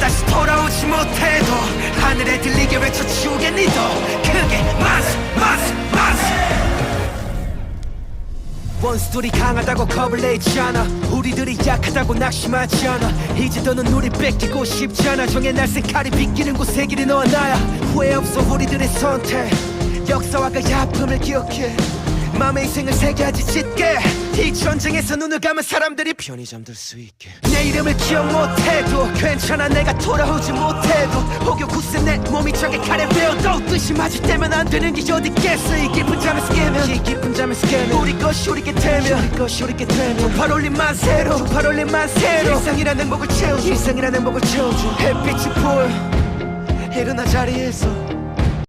다시 돌아오지 못해도 하늘에 들리게 외쳐주겠니 더 크게 만세 만세 만세 원수들이 강하다고 겁을 내지 않아. 우리들이 약하다고 낙심하지 않아. 이제 더는 우리 뺏기고 싶지 않아. 날쌘 칼이 비끼는 곳에 길이 너와 나야. 후회 없어 우리들의 선택. 역사와 그 아픔을 기억해 마음의 인생을 새겨야지 짙게. 이 전쟁에서 눈을 감은 사람들이 편히 잠들 수 있게. 내 이름을 기억 못해도 괜찮아 내가 돌아오지 못해도. 혹여 굳세 내 몸이 저게 칼에 베어도 뜻이 맞을 때면 안 되는 게 어디 있겠어. 이 깊은 잠에서 깨면 이 깊은 잠에서 깨면. 우리 것이 우리게 되면 우리 것이 우리게 되면. 두팔 올린 만세로 두팔 올린 만세로. 일상이란 행복을 채워줘. 일상이란 행복을 채워줘. 햇빛이 보여 일어나 자리에서